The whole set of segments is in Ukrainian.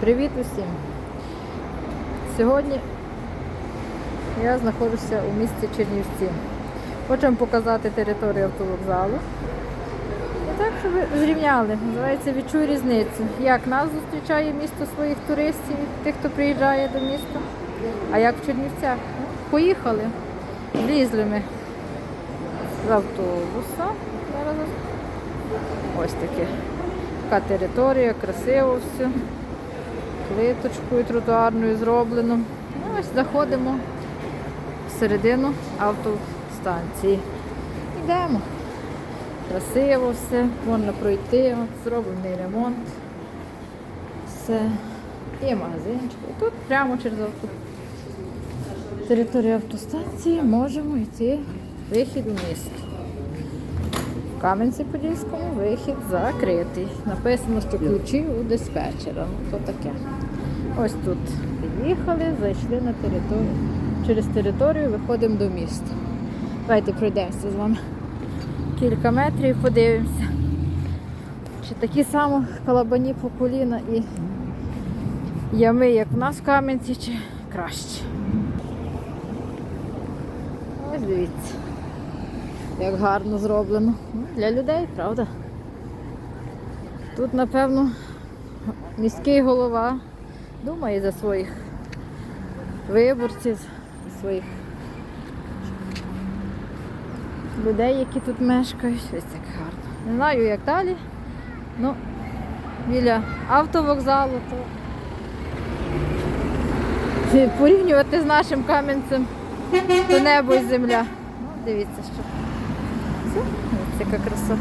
Привіт усім! Сьогодні я знаходжуся у місті Чернівці. Хочу вам показати територію автовокзалу. І так, щоб ви зрівняли. Називається Відчуй різницю. Як нас зустрічає місто своїх туристів, тих, хто приїжджає до міста. А як в Чернівцях? Ну, Поїхали. Влізли ми з автобуса. Ось таке. Така територія, красиво все. Плиточкою тротуарною зроблено. Ну, ось заходимо всередину автостанції. Йдемо. Красиво все, можна пройти, зроблений ремонт. Все. І магазинчик. І тут прямо через авто. територію автостанції можемо йти вихід у місто. Кам'янці-Подільському вихід закритий. Написано, що ключі у диспетчера. Ну, то таке. Ось тут під'їхали, зайшли на територію. Через територію виходимо до міста. Давайте пройдемося з вами кілька метрів, подивимося. Чи такі само калабані по коліна і ями, як в нас в Кам'янці, чи краще. Ось дивіться як гарно зроблено. Ну, Для людей, правда? Тут, напевно, міський голова думає за своїх виборців, за своїх людей, які тут мешкають. Ось так гарно. Не знаю, як далі. Ну, біля автовокзалу, то порівнювати з нашим кам'янцем то небо і земля. Ну, дивіться, що. Ось яка краса.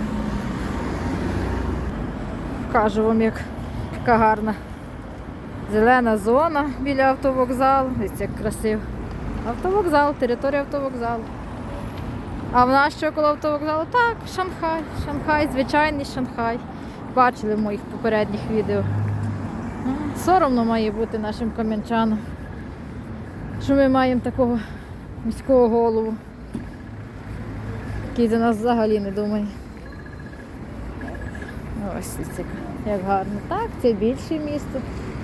Покажу вам, як, яка гарна зелена зона біля автовокзалу. Ось як красиво. Автовокзал, територія автовокзалу. А в нас що коло автовокзалу? Так, Шанхай. Шанхай, звичайний Шанхай. Бачили в моїх попередніх відео. Соромно має бути нашим кам'янчанам, що ми маємо такого міського голову який за нас взагалі не думає. Ось це як гарно. Так, це більше місто,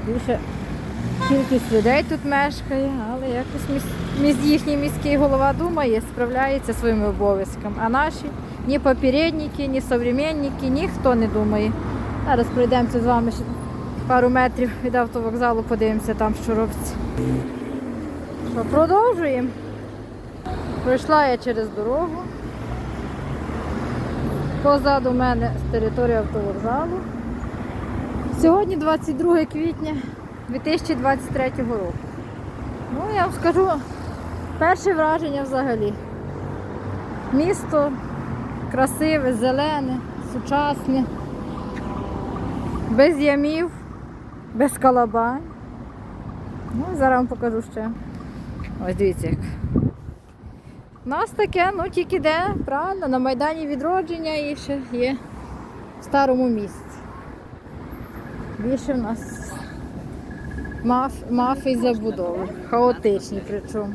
більше кількість людей тут мешкає, але якось міс... їхній міський голова думає, справляється своїми обов'язками. А наші ні попередники, ні современники, ніхто не думає. Зараз пройдемося з вами ще пару метрів від автовокзалу, подивимося там, що робиться. Продовжуємо. Пройшла я через дорогу. Позаду мене з території автовокзалу. Сьогодні 22 квітня 2023 року. Ну, я вам скажу перше враження взагалі. Місто красиве, зелене, сучасне, без ямів, без калабань. Ну, зараз вам покажу ще. Ось дивіться як. У нас таке, ну тільки де, правильно, на Майдані відродження і ще є в старому місці. Більше в нас маф, мафій забудови, хаотичні причому.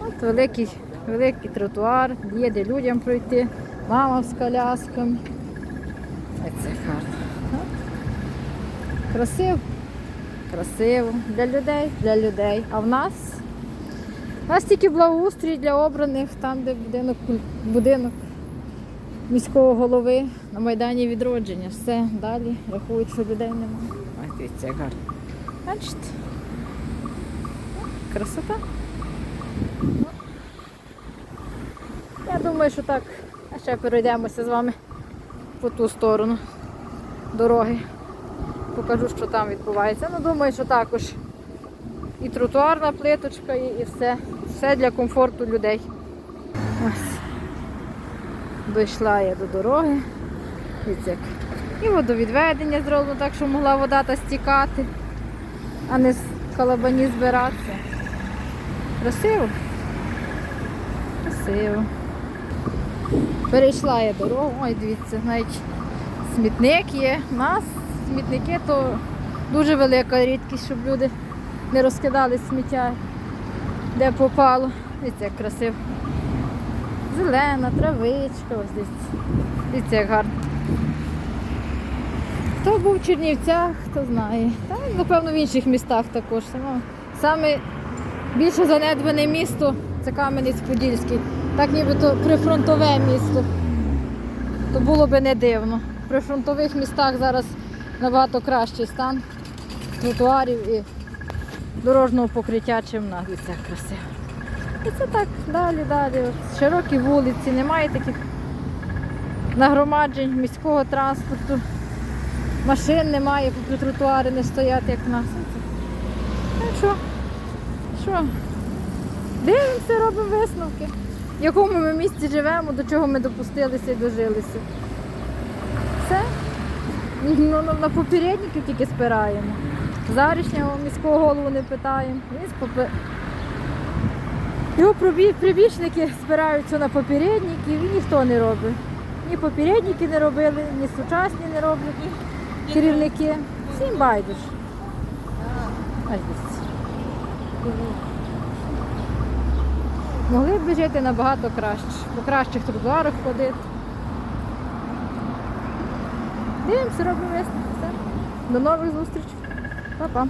От великий, великий тротуар, є де людям пройти, мама з колясками. Ось Це гарно. Красиво, красиво. Для людей, для людей. А в нас у нас тільки благоустрій для обраних, там, де будинок, будинок міського голови на Майдані відродження. Все, далі рахують, що людей немає. Ось дивіться, як гарно. Бачите? Красота. Я думаю, що так. А ще перейдемося з вами по ту сторону дороги. Покажу, що там відбувається. Ну, думаю, що також і тротуарна плиточка, і, і все. Все для комфорту людей. Ось. Дійшла я до дороги. Дивіться, як. І водовідведення зроблено так, щоб могла вода та стікати, а не з калабані збиратися. Красиво. Красиво. Перейшла я дорогу, ой, дивіться, навіть смітник є. У нас смітники то дуже велика рідкість, щоб люди не розкидали сміття, де попало. Дивіться, як красиво. Зелена, травичка, ось дивіться. Дивіться, як гарно. Хто був в Чернівцях, хто знає. Та, напевно, в інших містах також. Ну, саме більше занедбане місто це Кам'янець-Подільський. Так нібито прифронтове місто. То було би не дивно. В прифронтових містах зараз набагато кращий стан тротуарів і дорожнього покриття, чим. І це красиво. І це так далі, далі. Широкі вулиці, немає таких нагромаджень міського транспорту. Машин немає, поки тротуари не стоять, як в нас. Так що, що? Дивимося, робимо висновки. В якому ми місці живемо, до чого ми допустилися і дожилися. Все. Ну, на, на попередників тільки спираємо. Зарішнього міського голову не питаємо. Він з попе- Його прибічники спираються на попередників і ніхто не робить. Ні попередники не робили, ні сучасні не роблять керівники. Всім байдуже. Могли б жити набагато краще, по кращих тротуарах ходити. Дивимося, робимо висновки. До нових зустрічей. Па-па.